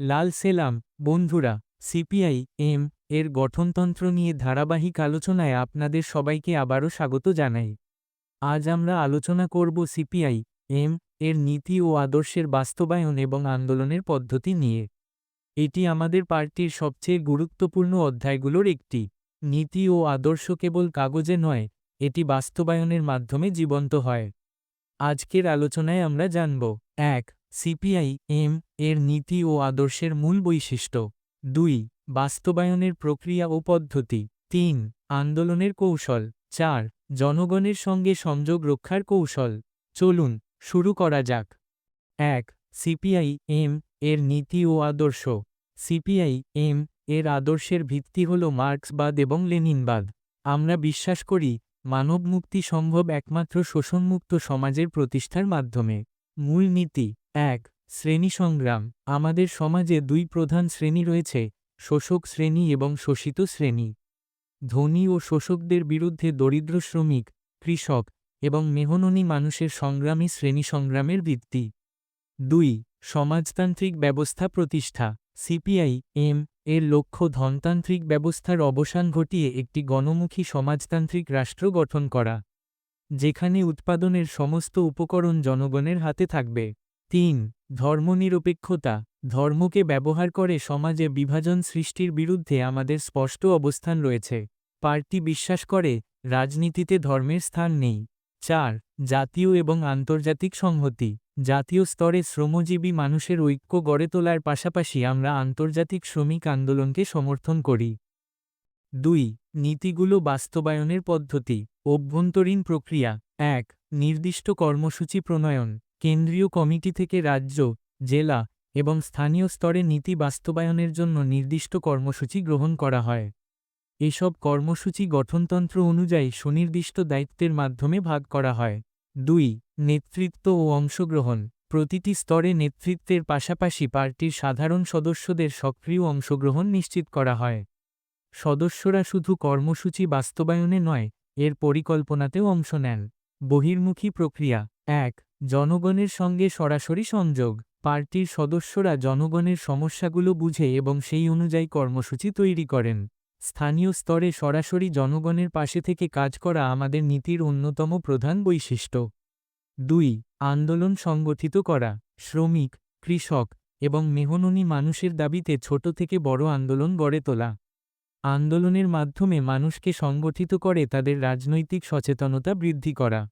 লাল সেলাম, বন্ধুরা, CPI, M, এর গঠনতন্ত্র নিয়ে ধারাবাহিক আলোচনায় আপনাদের সবাইকে আবারও স্বাগত জানাই। আজ আমরা আলোচনা করব সিপিআই, এম, এর নীতি ও আদর্শের বাস্তবায়ন এবং আন্দোলনের পদ্ধতি নিয়ে। এটি আমাদের পার্টির সবচেয়ে গুরুত্বপূর্ণ অধ্যায়গুলোর একটি। নীতি ও আদর্শ কেবল কাগজে নয়, এটি বাস্তবায়নের মাধ্যমে জীবন্ত হয়। আজকের আলোচনায় আমরা জানব, এক সিপিআই, এম, এর নীতি ও আদর্শের মূল বৈশিষ্ট্য। দুই, বাস্তবায়নের প্রক্রিয়া ও পদ্ধতি। তিন, আন্দোলনের কৌশল। চার, জনগণের সঙ্গে সংযোগ রক্ষার কৌশল। চলুন, শুরু করা যাক। এক, সিপিআই, এম, এর নীতি ও আদর্শ। সিপিআই, এম, এর আদর্শের ভিত্তি হল মার্ক্সবাদ এবং লেনিনবাদ। আমরা বিশ্বাস করি মানব মুক্তি সম্ভব একমাত্র শোষণমুক্ত সমাজের প্রতিষ্ঠার মাধ্যমে। মূল নীতি, এক, শ্রেণি সংগ্রাম। আমাদের সমাজে দুই প্রধান শ্রেণি রয়েছে, শোষক শ্রেণি এবং শোষিত শ্রেণি। ধনী ও শোষকদের বিরুদ্ধে দরিদ্র শ্রমিক, কৃষক এবং মেহননী মানুষের সংগ্রামী শ্রেণি সংগ্রামের ভিত্তি। দুই, সমাজতান্ত্রিক ব্যবস্থা প্রতিষ্ঠা। সিপিআই, এম, এর লক্ষ্য ধনতান্ত্রিক ব্যবস্থার অবসান ঘটিয়ে একটি গণমুখী সমাজতান্ত্রিক রাষ্ট্র গঠন করা। যেখানে উৎপাদনের সমস্ত উপকরণ জনগণের হাতে থাকবে। তিন, ধর্মনিরপেক্ষতা। ধর্মকে ব্যবহার করে সমাজে বিভাজন সৃষ্টির বিরুদ্ধে আমাদের স্পষ্ট অবস্থান রয়েছে। পার্টি বিশ্বাস করে, রাজনীতিতে ধর্মের স্থান নেই। চার, জাতীয় এবং আন্তর্জাতিক সংহতি। জাতীয় স্তরে শ্রমজীবী মানুষের ঐক্য গড়ে তোলার পাশাপাশি আমরা আন্তর্জাতিক শ্রমিক আন্দোলনকে সমর্থন করি। দুই, নীতিগুলো বাস্তবায়নের পদ্ধতি। অভ্যন্তরীণ প্রক্রিয়া, এক, নির্দিষ্ট কর্মসূচি প্রণয়ন, কেন্দ্রীয় কমিটি থেকে রাজ্য, জেলা এবং স্থানীয় স্তরে নীতি বাস্তবায়নের জন্য নির্দিষ্ট কর্মসূচি গ্রহণ করা হয়। এসব কর্মসূচি গঠনতন্ত্র অনুযায়ী সুনির্দিষ্ট দায়িত্বের মাধ্যমে ভাগ করা হয়। দুই, নেতৃত্ব ও অংশগ্রহণ, প্রতিটি স্তরে নেতৃত্বের পাশাপাশি পার্টির সাধারণ সদস্যদের সক্রিয় অংশগ্রহণ নিশ্চিত করা হয়। সদস্যরা শুধু কর্মসূচি বাস্তবায়নে নয় এর পরিকল্পনাতেও অংশ নেন। বহির্মুখী প্রক্রিয়া এক, জনগণের সঙ্গে সরাসরি সংযোগ। পার্টির সদস্যরা জনগণের সমস্যাগুলো বুঝে এবং সেই অনুযায়ী কর্মসূচি তৈরি করেন। স্থানীয় স্তরে সরাসরি জনগণের পাশে থেকে কাজ করা আমাদের নীতির অন্যতম প্রধান বৈশিষ্ট্য। দুই, আন্দোলন সংগঠিত করা। শ্রমিক, কৃষক এবং মেহননী মানুষের দাবিতে ছোট থেকে বড় আন্দোলন গড়ে তোলা। আন্দোলনের মাধ্যমে মানুষকে সংগঠিত করে তাদের রাজনৈতিক সচেতনতা বৃদ্ধি করা।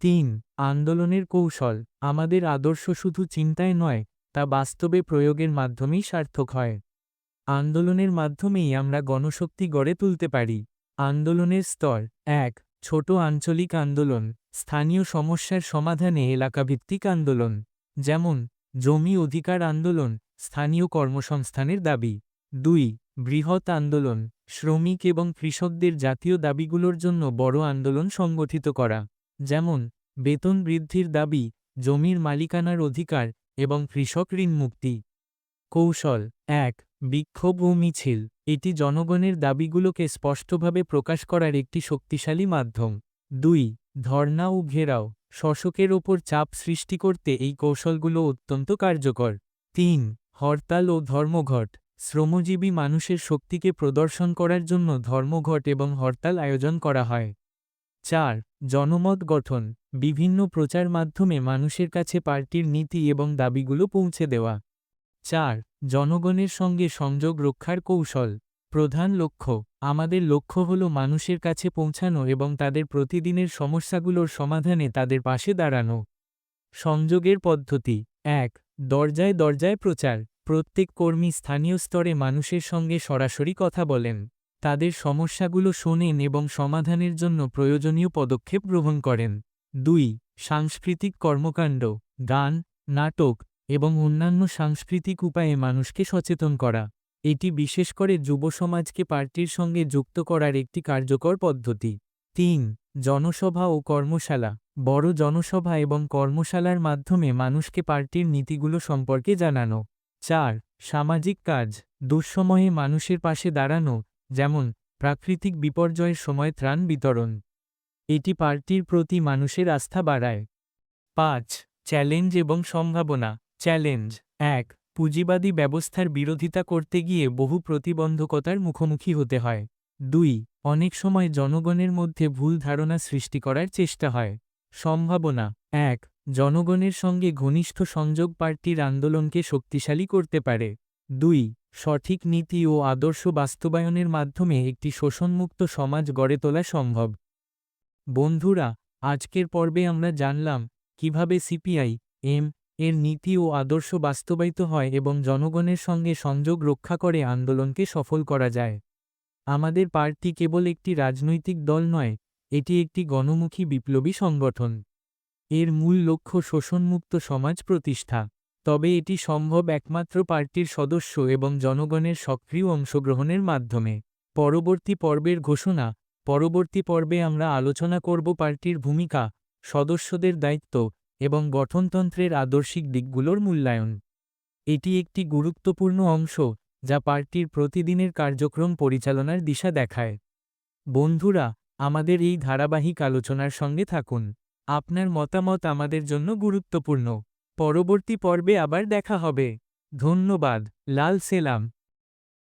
তিন, আন্দোলনের কৌশল। আমাদের আদর্শ শুধু চিন্তায় নয়, তা বাস্তবে প্রয়োগের মাধ্যমেই সার্থক হয়। আন্দোলনের মাধ্যমেই আমরা গণশক্তি গড়ে তুলতে পারি। আন্দোলনের স্তর। এক, ছোট আঞ্চলিক আন্দোলন। স্থানীয় সমস্যার সমাধানে এলাকাভিত্তিক আন্দোলন। যেমন, জমি অধিকার আন্দোলন, স্থানীয় কর্মসংস্থানের দাবি। দুই বৃহৎ আন্দোলন, শ্রমিক এবং কৃষকদের জাতীয় দাবিগুলোর জন্য বড় আন্দোলন সংগঠিত করা, যেমন, বেতন বৃদ্ধির দাবি, জমির মালিকানার অধিকার এবং কৃষক ঋণ মুক্তি। কৌশল এক, বিক্ষোভ ও মিছিল, এটি জনগণের দাবিগুলোকে স্পষ্টভাবে প্রকাশ করার একটি শক্তিশালী মাধ্যম। দুই ধর্না ও ঘেরাও শশকের ওপর চাপ সৃষ্টি করতে এই কৌশলগুলো অত্যন্ত কার্যকর। তিন, হরতাল ও ধর্মঘট শ্রমজীবী মানুষের শক্তিকে প্রদর্শন করার জন্য ধর্মঘট এবং হরতাল আয়োজন করা হয়। চার, জনমত গঠন, বিভিন্ন প্রচার মাধ্যমে মানুষের কাছে পার্টির নীতি এবং দাবিগুলো পৌঁছে দেওয়া। চার, জনগণের সঙ্গে সংযোগ রক্ষার কৌশল, প্রধান লক্ষ্য, আমাদের লক্ষ্য হল মানুষের কাছে পৌঁছানো এবং তাদের প্রতিদিনের সমস্যাগুলোর সমাধানে তাদের পাশে দাঁড়ানো। সংযোগের পদ্ধতি, এক, দরজায় দরজায় প্রচার প্রত্যেক কর্মী স্থানীয় স্তরে মানুষের সঙ্গে সরাসরি কথা বলেন, তাদের সমস্যাগুলো শোনেন এবং সমাধানের জন্য প্রয়োজনীয় পদক্ষেপ গ্রহণ করেন। দুই, সাংস্কৃতিক কর্মকাণ্ড, গান, নাটক এবং অন্যান্য সাংস্কৃতিক উপায়ে মানুষকে সচেতন করা। এটি বিশেষ করে যুব সমাজকে পার্টির সঙ্গে যুক্ত করার একটি কার্যকর পদ্ধতি। তিন, জনসভা ও কর্মশালা, বড় জনসভা এবং কর্মশালার মাধ্যমে মানুষকে পার্টির নীতিগুলো সম্পর্কে জানানো। চার, সামাজিক কাজ, দুঃসময়ে মানুষের পাশে দাঁড়ানো, যেমন, প্রাকৃতিক বিপর্যয়ের সময় ত্রাণ বিতরণ। এটি পার্টির প্রতি মানুষের আস্থা বাড়ায়। পাঁচ, চ্যালেঞ্জ এবং সম্ভাবনা। চ্যালেঞ্জ, এক, পুঁজিবাদী ব্যবস্থার বিরোধিতা করতে গিয়ে বহু প্রতিবন্ধকতার মুখোমুখি হতে হয়। দুই, অনেক সময় জনগণের মধ্যে ভুল ধারণা সৃষ্টি করার চেষ্টা হয়। সম্ভাবনা, এক জনগণের সঙ্গে ঘনিষ্ঠ সংযোগ পার্টির আন্দোলনকে শক্তিশালী করতে পারে। দুই, সঠিক নীতি ও আদর্শ বাস্তবায়নের মাধ্যমে একটি শোষণমুক্ত সমাজ গড়ে তোলা সম্ভব। বন্ধুরা, আজকের পর্বে আমরা জানলাম কীভাবে সিপিআই, এম, এর নীতি ও আদর্শ বাস্তবায়িত হয় এবং জনগণের সঙ্গে সংযোগ রক্ষা করে আন্দোলনকে সফল করা যায়। আমাদের পার্টি কেবল একটি রাজনৈতিক দল নয়, এটি একটি গণমুখী বিপ্লবী সংগঠন। এর মূল লক্ষ্য শোষণমুক্ত সমাজ প্রতিষ্ঠা। তবে এটি সম্ভব একমাত্র পার্টির সদস্য এবং জনগণের সক্রিয় অংশগ্রহণের মাধ্যমে। পরবর্তী পর্বের ঘোষণা, পরবর্তী পর্বে আমরা আলোচনা করব পার্টির ভূমিকা, সদস্যদের দায়িত্ব এবং গঠনতন্ত্রের আদর্শিক দিকগুলোর মূল্যায়ন। এটি একটি গুরুত্বপূর্ণ অংশ যা পার্টির প্রতিদিনের কার্যক্রম পরিচালনার দিশা দেখায়। বন্ধুরা, আমাদের এই ধারাবাহিক আলোচনার সঙ্গে থাকুন। আপনার মতামত আমাদের জন্য গুরুত্বপূর্ণ। পরবর্তী পর্বে আবার দেখা হবে। ধন্যবাদ। লাল সেলাম।